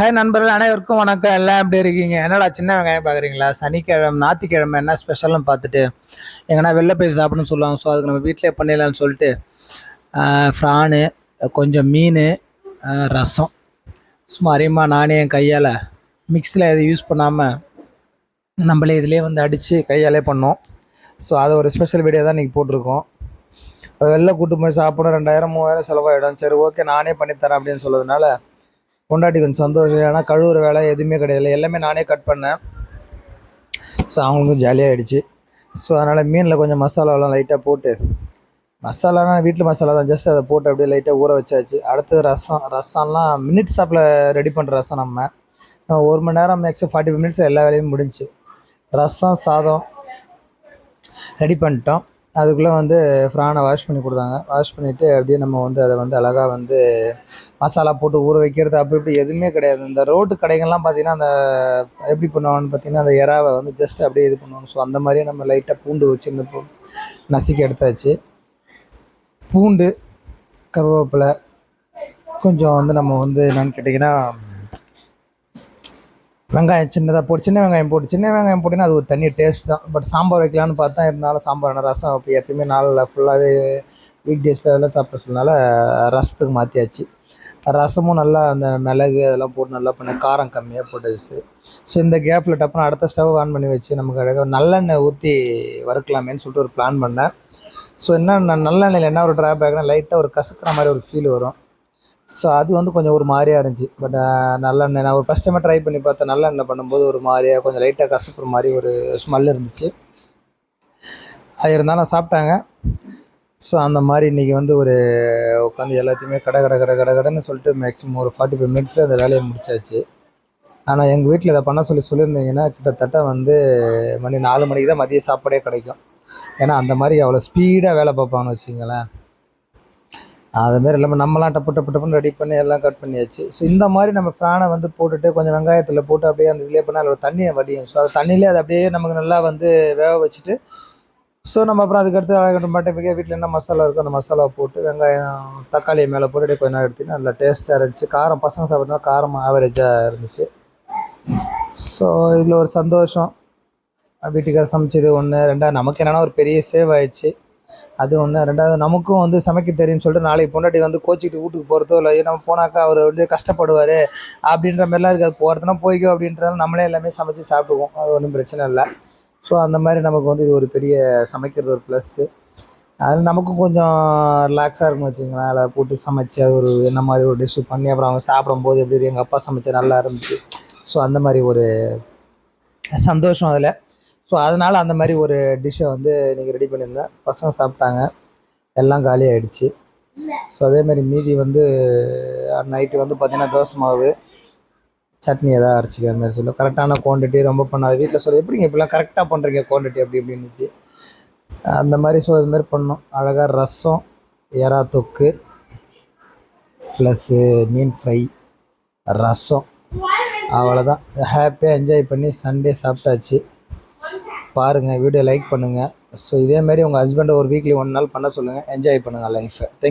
Hi நண்பர்கள் அனைவருக்கும் வணக்கம். எல்லாம் எப்படி இருக்கீங்க? என்னடா சின்ன வெங்காயம் பார்க்குறீங்களா சனிக்கிழமை ஞாயிற்றுக்கிழமை என்ன ஸ்பெஷல்னு பார்த்துட்டு எங்கன்னா வெளில போய் சாப்பிடணும்னு சொல்லுவாங்க. ஸோ அதுக்கு நம்ம வீட்டிலே பண்ணிடலாம்னு சொல்லிட்டு ஃப்ரானு கொஞ்சம் மீன் ரசம். சும்மா அறியமாக நானே என் கையால் மிக்ஸியில் எதுவும் யூஸ் பண்ணாமல் நம்மளே இதிலே வந்து அடித்து கையாலே பண்ணோம். ஸோ அதை ஒரு ஸ்பெஷல் வீடியோ தான் இன்றைக்கி போட்டிருக்கோம். வெளில கூட்டு போய் சாப்பிடணும். ரெண்டாயிரம் மூவாயிரம் செலவாயிடும். சரி ஓகே நானே பண்ணித்தரேன் அப்படின்னு சொல்லதுனால பொண்டாட்டி கொஞ்சம் சந்தோஷம் ஏன்னா கழுவுற வேலை எதுவுமே கிடையாது. எல்லாமே நானே கட் பண்ணேன். ஸோ அவங்களுக்கும் ஜாலியாக ஆகிடுச்சு ஸோ அதனால் மீனில் கொஞ்சம் மசாலாலாம் லைட்டாக போட்டு மசாலானா வீட்டில் மசாலா தான். ஜஸ்ட் அதை போட்டு அப்படியே லைட்டாக ஊற வச்சாச்சு. அடுத்தது ரசம். ரசம்லாம் மினிட் ஷாப்பில் ரெடி பண்ணுற ரசம் நம்ம. ஒரு மணி நேரம் மேக்ஸிமம் ஃபார்ட்டி மினிட்ஸ் எல்லா வேலையும் முடிஞ்சு. ரசம் சாதம் ரெடி பண்ணிட்டோம். அதுக்குள்ளே வந்து ஃப்ரானை வாஷ் பண்ணி கொடுத்தாங்க. வாஷ் பண்ணிவிட்டு அப்படியே நம்ம வந்து அதை வந்து அழகாக வந்து மசாலா போட்டு ஊற வைக்கிறது அப்படி இப்படி எதுவுமே கிடையாது. இந்த ரோட்டு கடைகள்லாம் பார்த்தீங்கன்னா அந்த எப்படி பண்ணுவாங்கன்னு பார்த்தீங்கன்னா அந்த இறாவை வந்து ஜஸ்ட் அப்படியே இது பண்ணுவாங்க. ஸோ அந்த மாதிரியே நம்ம லைட்டாக பூண்டு வச்சு இந்த நசுக்கி எடுத்தாச்சு. பூண்டு கருவேப்பிலை கொஞ்சம் வந்து நம்ம வந்து என்னன்னு கேட்டிங்கன்னா வெங்காயம் சின்னதாக போட்டு சின்ன வெங்காயம் போட்டு சின்ன வெங்காயம் போட்டிங்கன்னா அது ஒரு தனி டேஸ்ட் தான். பட் சாம்பார் வைக்கலான்னு பார்த்தா இருந்தாலும் சாம்பார் வேணாம் ரசம் இப்போ எப்பயுமே நாளில் ஃபுல்லாகவே வீக் டேஸில் அதெல்லாம் சாப்பிட சொன்னால ரசத்துக்கு மாற்றியாச்சு ரசமும் நல்லா அந்த மிளகு அதெல்லாம் போட்டு நல்லா பண்ண காரம் கம்மியாக போட்டுச்சு ஸோ இந்த கேப்பில் டப்புனு அடுத்த ஸ்டவ் ஆன் பண்ணி வச்சு நமக்கு அழகாக நல்லெண்ணெய் ஊற்றி வறுக்கலாமேன்னு சொல்லிட்டு ஒரு பிளான் பண்ணேன். ஸோ என்ன நல்லெண்ணெயில் என்ன ஒரு ட்ராபேக்னால் லைட்டாக ஒரு கசக்கிற மாதிரி ஒரு ஃபீல் வரும். ஸோ அது வந்து கொஞ்சம் ஒரு மாதிரியாக இருந்துச்சு. பட் நல்லெண்ணெய் நான் ஒரு ஃபஸ்ட் டைமாக ட்ரை பண்ணி பார்த்தேன் நல்லெண்ணெய் பண்ணும்போது ஒரு மாதிரியாக கொஞ்சம் லைட்டாக கசப்புற மாதிரி ஒரு ஸ்மெல் இருந்துச்சு. அது இருந்தாலும் சாப்பிட்டாங்க. ஸோ அந்த மாதிரி இன்றைக்கி வந்து ஒரு உட்காந்து எல்லாத்தையுமே கடை கடை கடை கடை கடைன்னு சொல்லிட்டு மேக்ஸிமம் ஒரு ஃபார்ட்டி ஃபைவ் மினிட்ஸில் அந்த வேலையை முடிச்சாச்சு. ஆனால் எங்கள் வீட்டில் இதை பண்ண சொல்லி சொல்லியிருந்தீங்கன்னா கிட்டத்தட்ட வந்து மணி நாலு மணிக்கு தான் மதிய சாப்பாடே கிடைக்கும். ஏன்னா அந்த மாதிரி அவ்வளோ ஸ்பீடாக வேலை பார்ப்பாங்கன்னு வச்சுங்களேன் அதுமாரி இல்லாமல் நம்மலாம் டப்பு டப்பு டப்புன்னு ரெடி பண்ணி எல்லாம் கட் பண்ணியாச்சு. ஸோ இந்த மாதிரி நம்ம ஃபேனை வந்து போட்டுட்டு கொஞ்சம் வெங்காயத்தில் போட்டு அப்படியே அந்த இதிலே பண்ணால் அதில் தண்ணியை வடியும். ஸோ அது தண்ணியிலே அது அப்படியே நமக்கு நல்லா வந்து வேக வச்சுட்டு ஸோ நம்ம அப்புறம் அதுக்கடுத்து அழகட்டும் பட்டப்பிக்கே வீட்டில் என்ன மசாலா இருக்கோ அந்த மசாலாவை போட்டு வெங்காயம் தக்காளியை மேலே போட்டு அப்படியே நேரம் எடுத்து நல்லா டேஸ்ட்டாக இருந்துச்சு. காரம் பசங்க சாப்பிட்றதுனா காரம் ஆவரேஜாக இருந்துச்சு. ஸோ இதில் ஒரு சந்தோஷம். வீட்டுக்காரர் சமைச்சது ஒன்று ரெண்டாவது நமக்கு என்னென்னா ஒரு பெரிய சேவ் ஆயிடுச்சு. அது ஒன்று ரெண்டாவது நமக்கும் வந்து சமைக்க தெரியும்னு சொல்லிட்டு நாளைக்கு பொண்டாட்டி வந்து கோச்சிக்கிட்டு வீட்டுக்கு போகிறதோ இல்லை நம்ம போனாக்கா அவர் வந்து கஷ்டப்படுவார் அப்படின்ற மாதிரிலாம் இருக்காது. போகிறதுனா போய்க்கோ அப்படின்றதால நம்மளே எல்லாமே சமைச்சு சாப்பிடுவோம் அது ஒன்றும் பிரச்சனை இல்லை. ஸோ அந்த மாதிரி நமக்கு வந்து இது ஒரு பெரிய சமைக்கிறது ஒரு ப்ளஸ்ஸு அதில் நமக்கும் கொஞ்சம் ரிலாக்ஸாக இருக்கும்னு வச்சுங்களேன் அதில் போட்டு சமைச்சு அது ஒரு என்ன மாதிரி ஒரு டிஷ்ஷு பண்ணி அப்புறம் அவங்க சாப்பிடும்போது எப்படி எங்கள் அப்பா சமைச்சா நல்லா இருந்துச்சு. ஸோ அந்த மாதிரி ஒரு சந்தோஷம் அதில். ஸோ அதனால் அந்த மாதிரி ஒரு டிஷ்ஷை வந்து இன்றைக்கி ரெடி பண்ணியிருந்தேன் பசங்க சாப்பிட்டாங்க. எல்லாம் காலி ஆகிடுச்சு ஸோ அதேமாதிரி மீதி வந்து நைட்டு வந்து பார்த்திங்கன்னா தோசை மாவு சட்னி எதாவது அரைச்சிக்கிற மாதிரி சொல்லும் கரெக்டான குவான்டிட்டி ரொம்ப பண்ணாது. வீட்டில் சொல்லி எப்படிங்க இப்படிலாம் கரெக்டாக பண்ணுறீங்க குவான்டிட்டி அப்படி இப்படின்னுச்சு அந்த மாதிரி ஸோ அது மாதிரி பண்ணோம். அழகாக ரசம் எறா தொக்கு ப்ளஸ்ஸு மீன் ஃப்ரை ரசம். அவ்வளோதான் ஹாப்பியாக என்ஜாய் பண்ணி சண்டே சாப்பிட்டாச்சு. பாருங்கள் வீடியோ லைக் பண்ணுங்கள் ஸோ இதேமாரி உங்கள் ஹஸ்பண்டை ஒரு வீக்லி ஒன் நாள் பண்ண சொல்லுங்கள் என்ஜாய் பண்ணுங்கள் லைஃப்பை தேங்க்